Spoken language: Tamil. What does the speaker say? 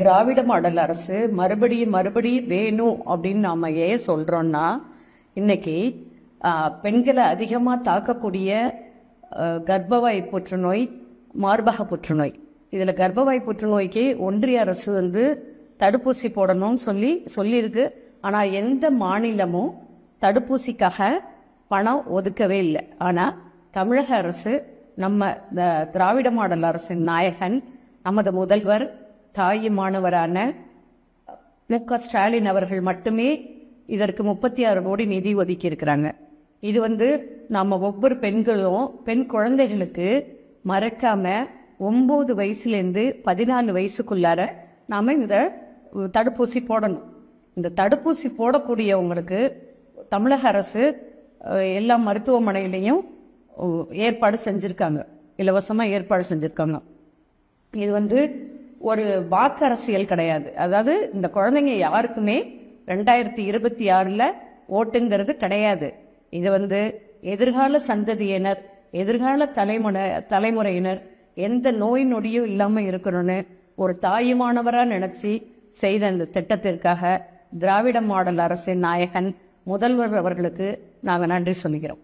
திராவிட மாடல் அரசு மறுபடியும் மறுபடியும் வேணும் அப்படின்னு நாம் ஏன் சொல்கிறோன்னா இன்னைக்கு பெண்களை அதிகமாக தாக்கக்கூடிய கர்ப்பவாய் புற்றுநோய் மார்பக புற்றுநோய். இதில் கர்ப்பவாய் புற்றுநோய்க்கு ஒன்றிய அரசு வந்து தடுப்பூசி போடணும்னு சொல்லி சொல்லியிருக்கு. ஆனால் எந்த மாநிலமும் தடுப்பூசிக்காக பணம் ஒதுக்கவே இல்லை. ஆனால் தமிழக அரசு நம்ம திராவிட மாடல் அரசின் நாயகன் நமது முதல்வர் தாயுமானவரான மு க ஸ்டாலின் அவர்கள் மட்டுமே இதற்கு முப்பத்தி ஆறு கோடி நிதி ஒதுக்கி இருக்கிறாங்க இது வந்து நம்ம ஒவ்வொரு பெண்களும் பெண் குழந்தைகளுக்கு மறக்காம ஒம்பது வயசுலேருந்து பதினாலு வயசுக்குள்ளார நாம் இந்த தடுப்பூசி போடணும். இந்த தடுப்பூசி போடக்கூடியவங்களுக்கு தமிழக அரசு எல்லா மருத்துவமனையிலையும் ஏற்பாடு செஞ்சுருக்காங்க. இலவசமாக ஏற்பாடு செஞ்சுருக்காங்க. இது வந்து ஒரு வாக்கு அரசியல் கிடையாது. அதாவது இந்த குழந்தைங்க யாருக்குமே ரெண்டாயிரத்தி இருபத்தி ஆறில் ஓட்டுங்கிறது கிடையாது. இது வந்து எதிர்கால சந்ததியினர் எதிர்கால தலைமுறை தலைமுறையினர் எந்த நோய் நொடியும் இல்லாமல் இருக்கணும்னு ஒரு தாயுமானவராக நினச்சி செய்த இந்த திட்டத்திற்காக திராவிட மாடல் அரசின் நாயகன் முதல்வர் அவர்களுக்கு நாங்கள் நன்றி சொல்கிறோம்